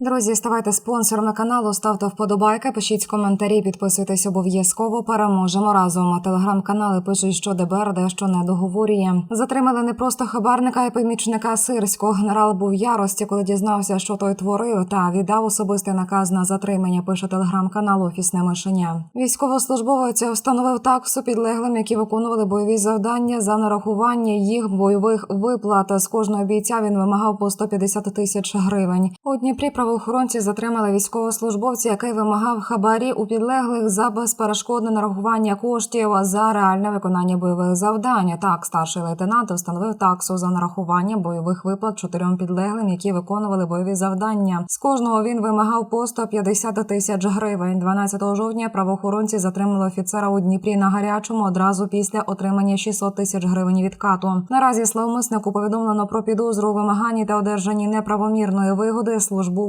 Друзі, ставайте спонсорами каналу, ставте вподобайки, пишіть коментарі, підписуйтесь обов'язково. Переможемо разом. Телеграм-канали пишуть, що ДБР дещо не договорює. Затримали не просто хабарника і помічника Сирського. Генерал був ярості, коли дізнався, що той творив, та віддав особистий наказ на затримання. Пише телеграм-канал Офісне мишеня. Військовослужбовець встановив таксу підлеглим, які виконували бойові завдання за нарахування їх бойових виплат. З кожного бійця він вимагав по 150 тисяч гривень. У Дніпрі правоохоронці затримали військовослужбовця, який вимагав хабарі у підлеглих за безперешкодне нарахування коштів за реальне виконання бойових завдань. Так, старший лейтенант встановив таксу за нарахування бойових виплат чотирьом підлеглим, які виконували бойові завдання. З кожного він вимагав по 150 тисяч гривень. 12 жовтня правоохоронці затримали офіцера у Дніпрі на гарячому одразу після отримання 600 тисяч гривень відкату. Наразі славмиснику повідомлено про підозру у вимаганні та одержанні неправомірної вигоди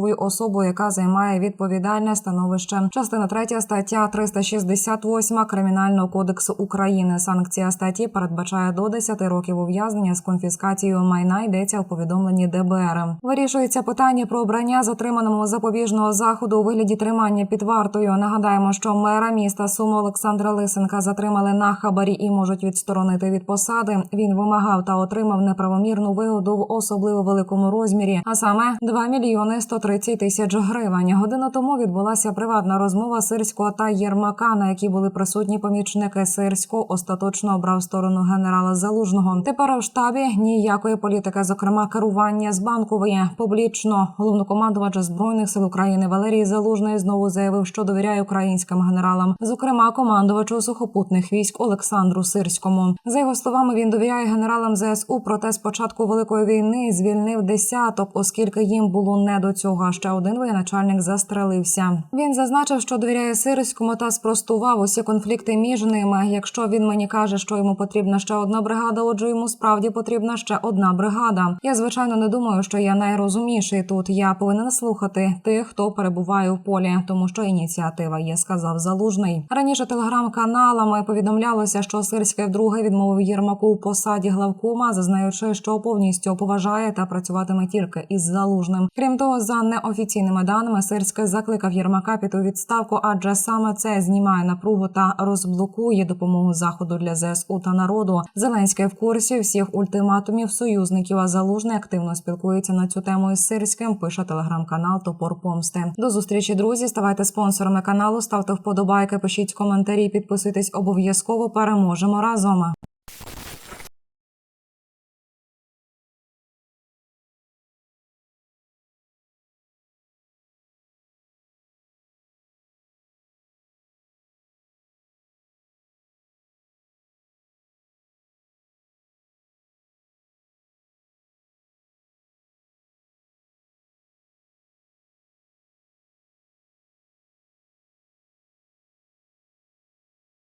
службовою особою, яка займає відповідальне становище. Частина 3 стаття 368 Кримінального кодексу України. Санкція статті передбачає до 10 років ув'язнення з конфіскацією майна. Йдеться у повідомленні ДБР. Вирішується питання про обрання затриманому запобіжного заходу у вигляді тримання під вартою. Нагадаємо, що мера міста Суми Олександра Лисенка затримали на хабарі і можуть відсторонити від посади. Він вимагав та отримав неправомірну вигоду в особливо великому розмірі, а саме 2 мільйони 130 тисяч гривень. Годину тому відбулася приватна розмова Сирського та Єрмака, на якій були присутні помічники Сирського. Остаточно обрав сторону генерала Залужного. Тепер у штабі ніякої політики, зокрема керування з банкової публічно. Головнокомандувач збройних сил України Валерій Залужний знову заявив, що довіряє українським генералам, зокрема командувачу сухопутних військ Олександру Сирському. За його словами, він довіряє генералам ЗСУ. Проте з початку великої війни звільнив десяток, оскільки їм було не до цього. Ще один воєначальник застрелився. Він зазначив, що довіряє Сирському та спростував усі конфлікти між ними. Якщо він мені каже, що йому потрібна ще одна бригада, отже йому справді потрібна ще одна бригада. Я звичайно не думаю, що я найрозумніший тут. Я повинен слухати тих, хто перебуває в полі, тому що ініціатива є, сказав залужний. Раніше телеграм-каналами повідомлялося, що Сирський вдруге відмовив Єрмаку у посаді главкома, зазнаючи, що повністю поважає та працюватиме тільки із залужним. Крім того, за неофіційними даними, Сирський закликав Єрмака піти у відставку, адже саме це знімає напругу та розблокує допомогу заходу для ЗСУ та народу. Зеленський в курсі всіх ультиматумів союзників. А залужний активно спілкується на цю тему із Сирським. Пише телеграм-канал Топор Помсти. До зустрічі, друзі. Ставайте спонсорами каналу, ставте вподобайки, пишіть коментарі, підписуйтесь обов'язково. Переможемо разом.